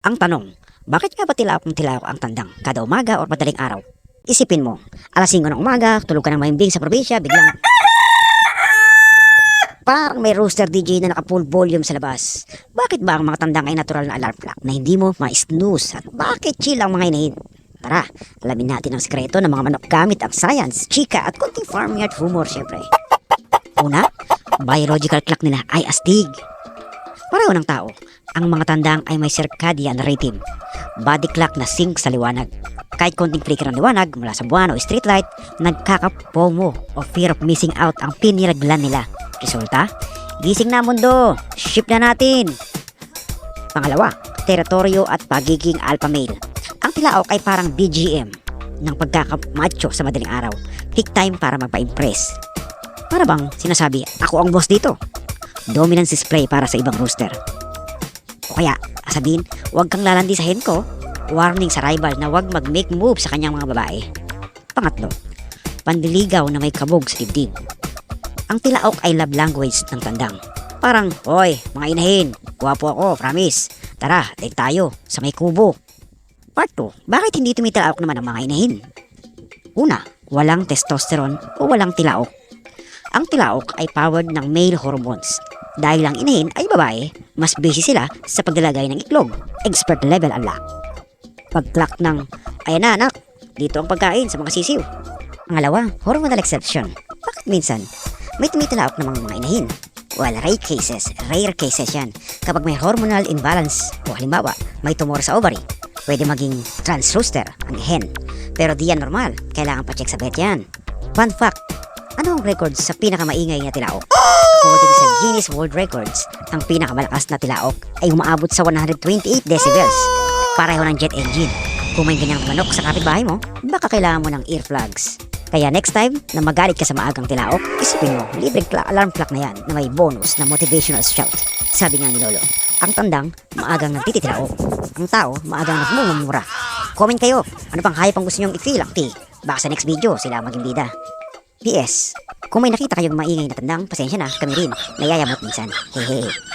Ang tanong, bakit nga ba tilaok ng tilaok ang tandang kada umaga o madaling araw? Isipin mo, alas 5 ng umaga, tulog ka ng mahimbing sa probinsya, biglang... Parang may rooster DJ na naka-full volume sa labas. Bakit ba ang mga tandang ay natural na alarm clock na hindi mo ma-snooze? At bakit chill ang mga inahin? Tara, alamin natin ang sekreto ng mga manok gamit ang science, chika at konting farmyard humor syempre. Una, biological clock nila ay astig. Pareho ng tao, ang mga tandang ay may circadian rhythm, body clock na sync sa liwanag. Kahit konting flicker ng liwanag mula sa buwan o streetlight, nagkakapomo o fear of missing out ang pineal gland nila. Resulta, gising na mundo, ship na natin. Pangalawa, teritoryo at pagiging alpha male. Ang tilaok ay parang BGM ng pagkakamacho sa madaling araw. Peak time para magpa-impress. Para bang sinasabi, ako ang boss dito. Dominance display para sa ibang rooster. Kaya, sabihin, huwag kang lalandi sa hen ko. Warning sa rival na huwag mag-make move sa kanyang mga babae. Pangatlo, pandiligaw na may kabog sa dibdib. Ang tilaok ay love language ng tandang. Parang, Hoy, mga inahin, guwapo ako, promise. Tara, date tayo sa may kubo. Part 2, bakit hindi tumitilaok naman ang mga inahin? Una, walang testosterone o walang tilaok. Ang tilaok ay powered ng male hormones. Dahil ang inahin ay babae, mas busy sila sa paglalagay ng iklog. Expert level ang lack. Pag-clock ng, ayan na anak, dito ang pagkain sa mga sisiw. Pangalawa, hormonal exception. Bakit minsan, may tumitilaok ng mga inahin? Well, rare cases, rare cases yan. Kapag may hormonal imbalance o halimbawa, may tumor sa ovary, pwede maging trans rooster ang hen. Pero di yan normal, kailangan pa check sa vet yan. Fun fact, ano ang record sa pinakamaingay na tilaok? According sa Guinness World Records, ang pinakamalakas na tilaok ay umaabot sa 128 decibels. Pareho ng jet engine. Kung may ganyang manok sa kapitbahay mo, baka kailangan mo ng earplugs. Kaya next time na magalit ka sa maagang tilaok, isipin mo, libreng alarm clock na yan na may bonus na motivational shout. Sabi nga ni Lolo, ang tandang maagang nagtitilaok. Ang tao maagang nagmumumura. Comment kayo, ano pang hayop ang gusto nyong i-feel acti? Baka sa next video sila maging bida. P.S. Kung may nakita kayong maingay na tandang, pasensya na, kami rin. Nayayamot minsan. Hehe.